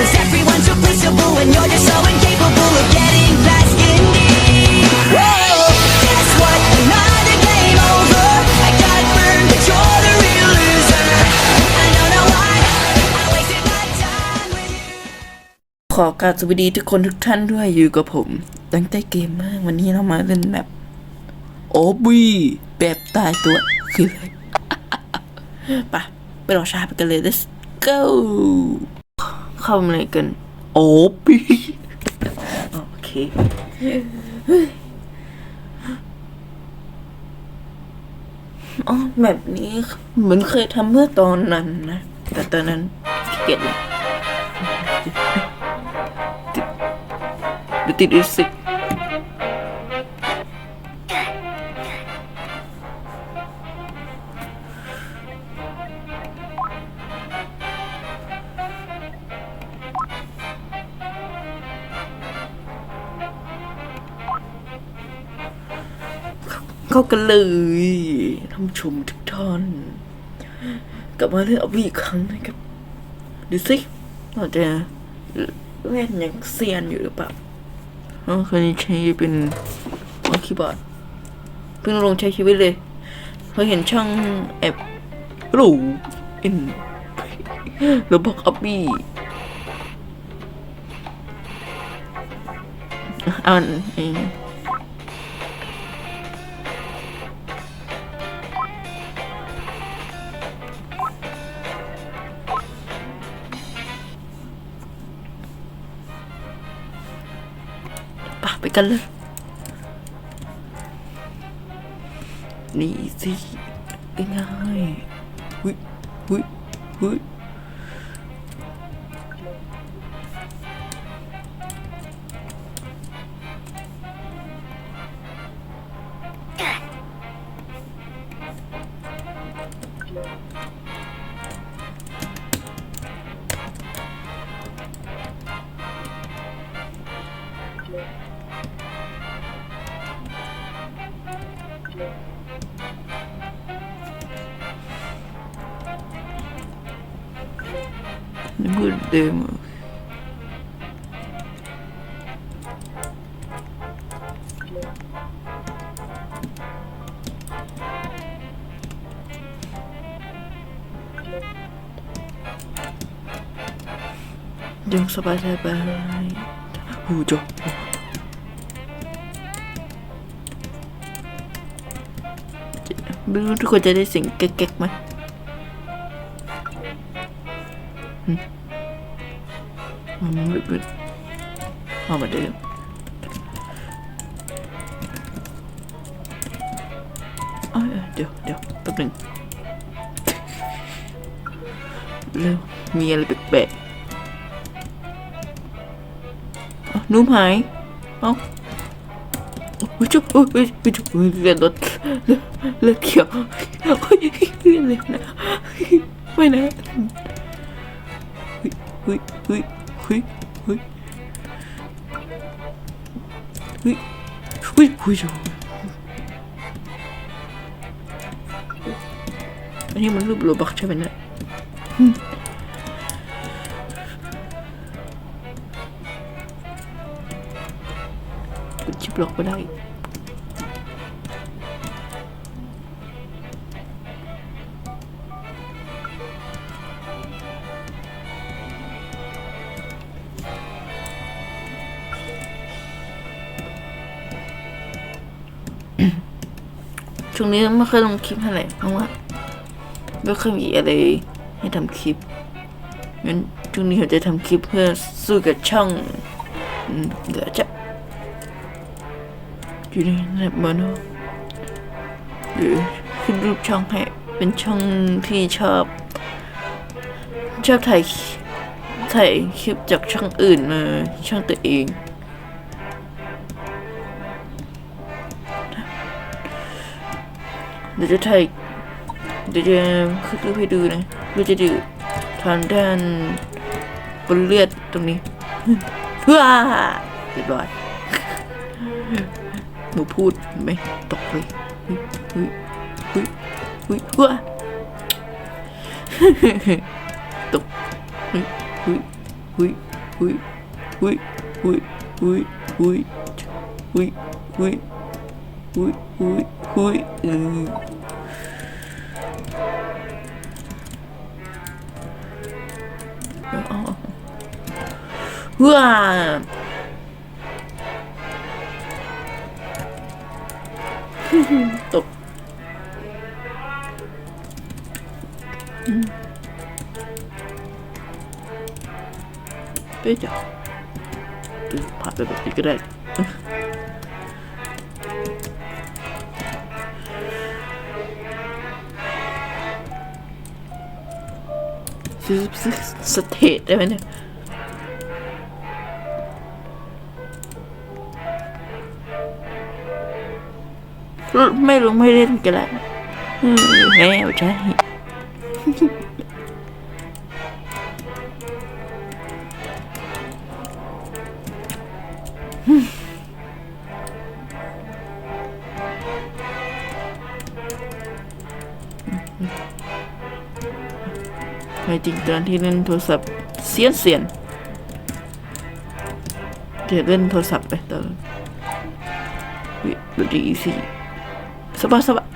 Cause everyone's replaceable when you're just so incapable of getting past indeed Whoa, guess what? Another game over. I got burned, but you're the real loser. I don't know why I wasted my time with you. ขอกราบสวัสดีทุกคนทุกท่านด้วยอยู่กับผม ตั้งใจเกมมากวันนี้เรามาเล่นแบบโอบีแบบตายตัวคืออะไรปะไปรอชาไปกันเลย let's go เข้ามาเลยกัน โอบีโอเค อ๋อแบบนี้เหมือนเคยทำเมื่อตอนนั้นนะ แต่ตอนนั้นขี้เกียจเดี๋ยวติดอีสิก เข้ากันเลยท่านชมทุกท่านกลับมาเล่นอวีอีกครั้งนะครับดูสิเราจะเล่นอย่างเซียนอยู่หรือเปล่าอ๋อเคยใช้เป็นหัวคีย์บอร์ดเพิ่งลงใช้ชีวิตเลยเคยเห็นช่องแอบหรูอินหรือบอกอับบี้อ่าน ไปกันเลย นี่สิง่ายๆหุยหุ มีอะไรแปลกๆเอ้านุ่มหายเอ้าวิจุโอ้ยวิจุเลือดรถเลือดเลือดเขียวโอ้ยเลือดเลยนะไม่นะเฮ้ยเฮ้ยเฮ้ยเฮ้ยเฮ้ยเฮ้ยเฮ้ยอันนี้มันรูปโรบักใช่ไหมเนี่ยอืมกดชิปล็อกไม่ได้ ช่วงนี้ไม่เคยลงคลิปเท่าไหร่เพราะว่าไม่เคยมีอะไรให้ทำคลิปงั้นช่วงนี้เราจะทำคลิปเพื่อสู้กับช่องอืมเดี๋ยวจะอยู่ในแนบมาโนหรือขึ้นรูปช่องให้เป็นช่องที่ชอบ ชอบถ่ายถ่ายคลิปจากช่องอื่นมาช่องตัวเอง เดี๋ยวจะถ่ายเดี๋ยวจะขึ้นรูปให้ดูนะเราจะดูทางด้านบนเลือดตรงนี้ว้าเรียบร้อยหนูพูดไหมตกเลยเฮ้ยเฮ้ยเฮ้ยเฮ้ยว้าตกเฮ้ยเฮ้ยเฮ้ยหุยหุยหุยหุยหุยหุยหุยหุยหุยหุยอุ้ย Ui, ui, ui. Ừ. Ờ. Uà. Tục. Bây giờ. Tôi phải được cái đấy. ซื้อซื้อสเตทได้ไหมเนี่ยไม่ลงไม่เล่นกันแล้วอืมแมวใช่ ไม่จริงตอนที่เล่นโทรศัพท์เสียนเสียนเดี๋ยวเล่นโทรศัพท์ไปตอนวิดูดีสิสบายสบาย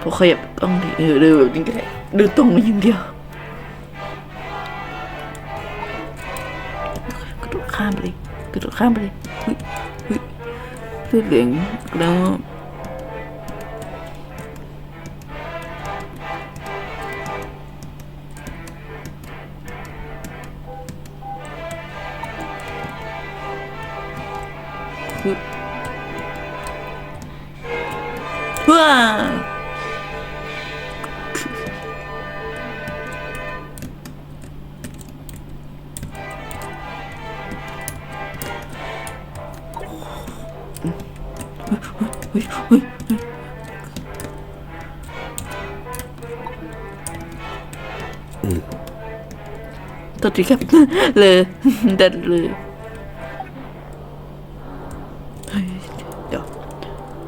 พอขยับต้องดีเออดินแบบนี้ก็ได้เดินตรงมาอย่างเดียวกระโดดข้ามไปเลยกระโดดข้ามไปเลยวิวิเลือเหลืองแล้ว くうわほいほいうん。Tot ik heb... Le. Dat le.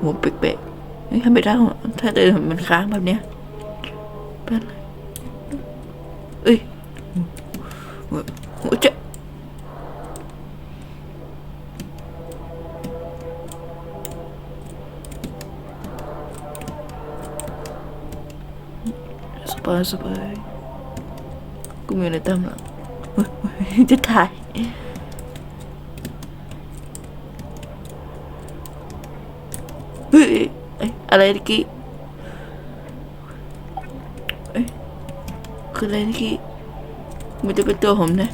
หัวเป๊ะๆเฮ้ยทำไม่ได้หรอถ้าเดินมันค้างแบบเนี้ยเป็นไรเอ้ยหัวจะสบายสบายกูมีอะไรตามหลังเฮ้ยเฮ้ยจะถ่าย เฮ้ยเอ้ยอะไรเมื่อกี้เอ้ยคืออะไรเมื่อกี้มันจะเป็นตัวผมนะ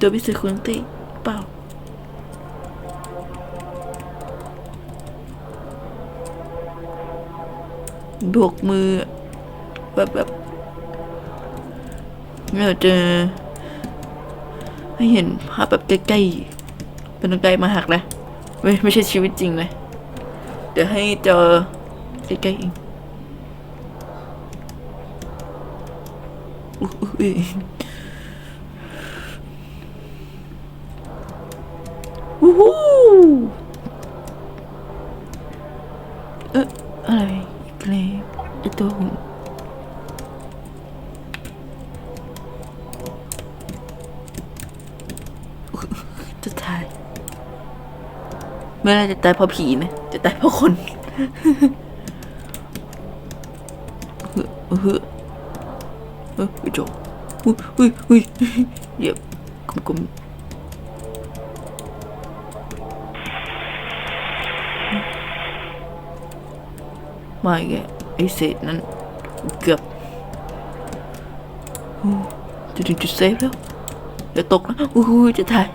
ตัวพิเศษคุณตี้เปล่าบวกมือแบบแบบเอาเจอให้เห็นภาพแบบใกล้ๆเป็นไกลมาหักนะไม่ไม่ใช่ชีวิตจริงเลย ดี๋ยวให้เจอใกล้ๆเองอุ๊ยอุ๊ยอู้หูเอ๊ะอะไรอีกแล้วไอตัวหุ่นจะตายไม่น่าจะตายเพราะผีนะ จะตายเพราะคนเฮ้ยเฮ้ยเฮ้ยโจอุ้ยอุ้ยอุ้ยเยียบกลมๆมาอีกแล้วไอเศษนั้นเกือบโอ้จะถึงจุดเซฟแล้วอย่าตกนะ อุ้ยจะตาย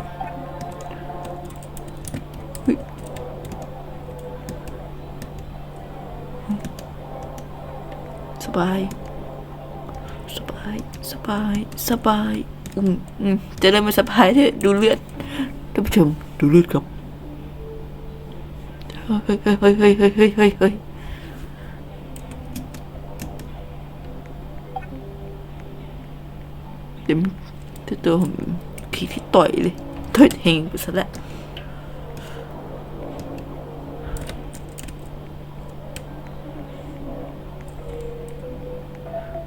บาย สบาย สบาย สบาย อืมอืมจะเริ่มมาสบายเถอะดูเลือดท่านผู้ชมดูเลือดครับ เฮ้ยเฮ้ยเฮ้ยเฮ้ยเฮ้ยเฮ้ยเฮ้ยเดี๋ยวตัวผมขี้ที่ต่อยเลยต่อยเองไปซะแล้ว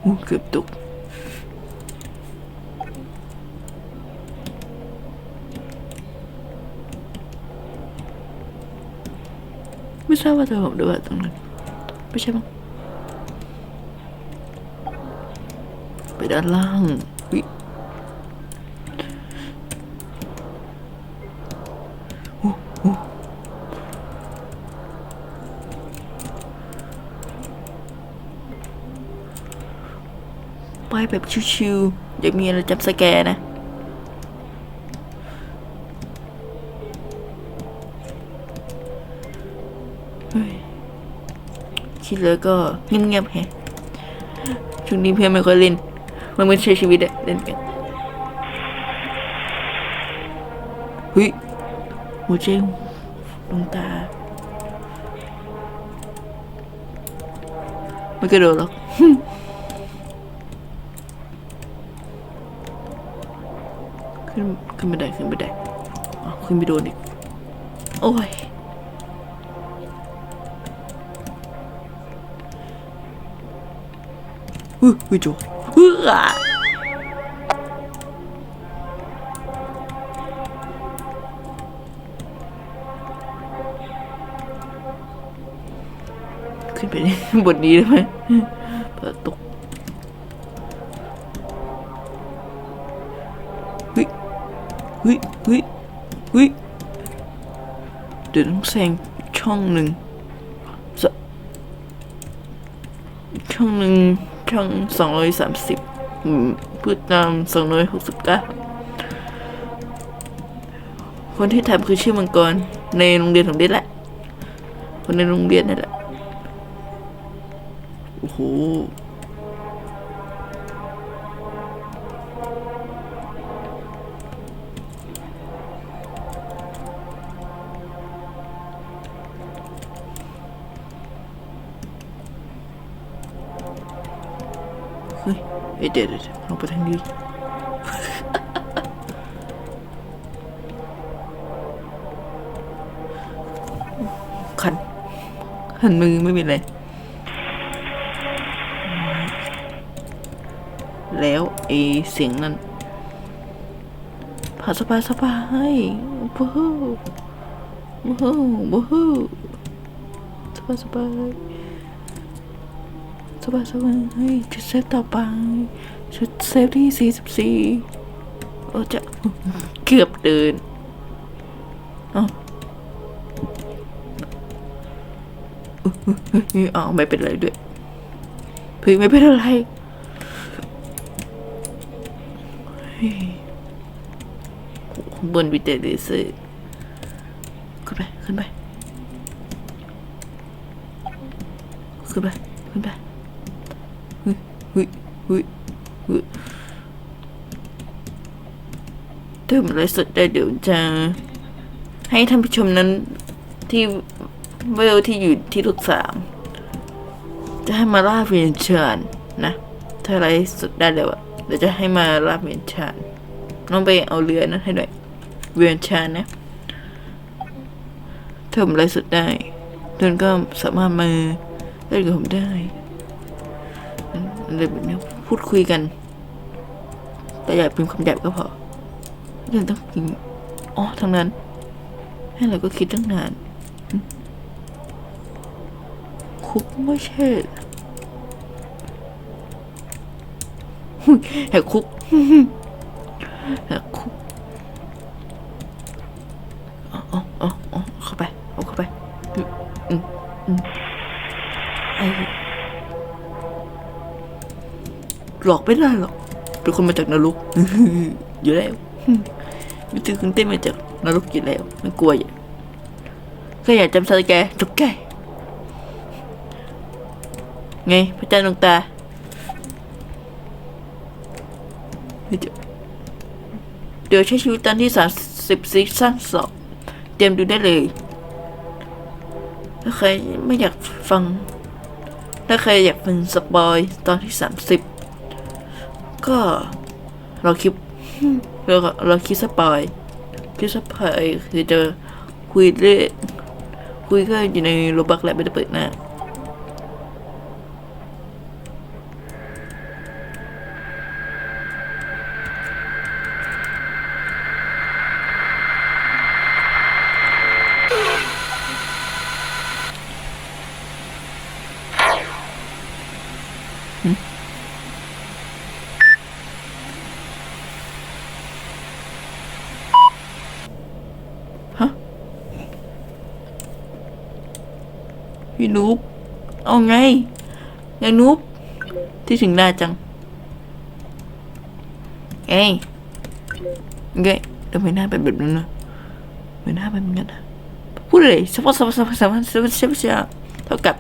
อู้เกือบตกไม่ทราบว่าเธอผมด้วยตรงนั้นไม่ใช่มั้งไปด้านล่าง แบบชิวๆอย่ามีอะไรจับสแกนนะ คิดแล้วก็เงียบๆแฮะช่วงนี้เพื่อนไม่ค่อยเล่น มันไม่ใช่ชีวิตอะเล่นกันเฮ้ยหัวใจดวงตา ไม่กระโดดหรอก ขึ้นไปได้ขึ้นไปได้ขึ้นไปโดนอีก โอ้ย อื้ออื้จูอื้อขึ้นไปบทนี้ได้ไหมเปิดตก เฮ้ยเฮ้ยเฮ้ยเดี๋ยวต้องแซงช่องหนึ่งสช่องหนึ่งช่องสองร้อยสามสิบพูดตามสองร้อยหกสิบเก้าคนที่ทำคือชื่อมังกร ในโรงเรียนของเด็ดแหละ คนในโรงเรียนนั่แหละ โอ้โห อ้ยเดี๋ยวเดี๋ยวเดี๋ยวลงไปทางนี้คันคันมือไม่มีอะไรแล้วไอเสียงนั้นผ่าสบายสบายบูฮูบูฮูบูฮูสบายสบาย สบายสบายเฮ้ยจุดเซฟต่อไปจุดเซฟที่สี่สิบสี่โอ้จะเกือบเดินอ๋ออ๋อไม่เป็นไรด้วยพึ่งไม่เป็นอะไรข้างบนวิเตอร์เลเซอร์ขึ้นไป ขึ้นไป ขึ้นไป ขึ้นไป เฮ้ยเฮ้ยเฮ้ยถ้ามันไลฟ์สดได้เดี๋ยวจะให้ท่านผู้ชมนั้นที่เวลที่อยู่ที่ลูกสามจะให้มาล่าเวียนเชิญนะ ถ้าไลฟ์สดได้เดี๋ยวอะเดี๋ยวจะให้มาล่าเวียนเชิญน้องไปเอาเรือนั้นให้หน่อยเวียนเชิญนะถ้าผมไลฟ์สดได้เดินก็สามารถมาเล่นกับผมได้อะไรแบบนี้ พูดคุยกัน แต่อย่าพิมพ์คำหยาบก็พอเรื่องต้องพิมพ์อ๋อทั้งนั้น ให้เราก็คิดตั้งนาน คุกไม่ใช่แหกคุก หลอกไม่ได้หรอก เป็นคนมาจากนรกอยู่แล้วมิตือคุณเต้นมาจากนรกอยู่แล้วไม่กลัวอย่าก็อยากจำสแกจบแกไงพระเจ้าดวงตาเดี๋ยวเดี๋ยวใช้ชีวิตตอนที่สามสิบซีซั่นสองเตรียมดูได้เลย ถ้าใครไม่อยากฟัง ถ้าใครอยากฟังสปอยตอนที่สามสิบ ก็เราคลิปเราเราคลิปสปอยคลิปสปอยคือจะคุยเรื่องคุยก็อยู่ในโรบักแหละไม่ได้เปิดหน้า พี่นุ๊บเอาไงไงนุ๊บที่ถึงได้จังเอ้ยเง้ยทำไมหน้าเป็นแบบนั้นนะทำไมหน้าเป็นแบบนั้นนะพูดเลยสมมติสมมติสมมติสมมติสมมติสมมติเท่ากับ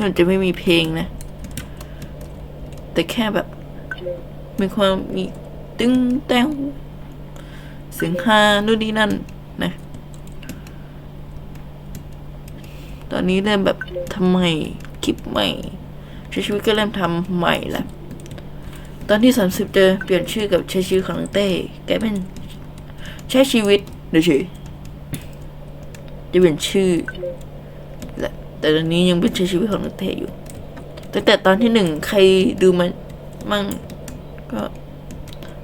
มันจะไม่มีเพลงนะ แต่แค่แบบ มีความมีตึงแต้ว เสียงฮานู่นนี่นั่นนะตอนนี้เริ่มแบบทำใหม่คลิปใหม่ใช้ชีวิตก็เริ่มทำใหม่ละตอนที่สามสิบเจอเปลี่ยนชื่อกับใช้ชีวิตของน้องเต้กลายเป็นใช้ชีวิตเดี๋ยวเฉยจะเปลี่ยนชื่อแหละแต่ตอนนี้ยังเป็นใช้ชีวิตของน้องเต้อยู่ตั้งแต่ตอนที่หนึ่งใครดูมันมั่งก็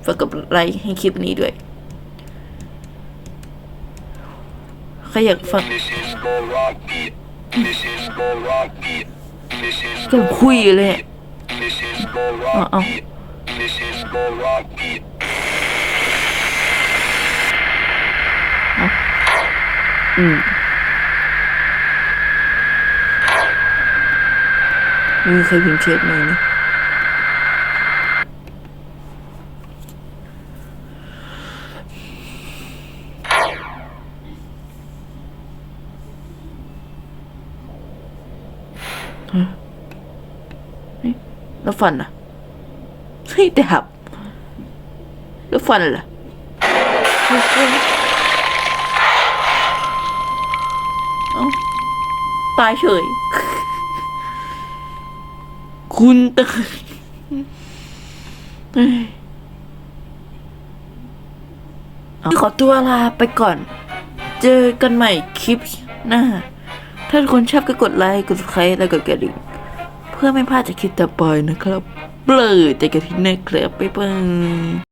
ฝากกดไลค์ให้คลิปนี้ด้วยใครอยากฟัง This is go rock beat. This ขยาบฝั่เกับคุยเลยเอาเอาอืมมีใครพิมพ์เช็ดไหมเนี่ยะเฮ้ยแล้ว ฟันอะเฮ้ยแต่หับแล้วฟันล่ะเฮ้ยเอ้าตายเฉย คุณตะเฮ้ยขอตัวลาไปก่อน เจอกันใหม่คลิปหน้า ถ้าทุกคนชอบก็กดไลค์ กด subscribe แล้วกดกระดิ่ง พื่อไม่พลาดจะคลิปต่อไปนะครับ เบลอแต่กันที่นะครับบ๊ายบาย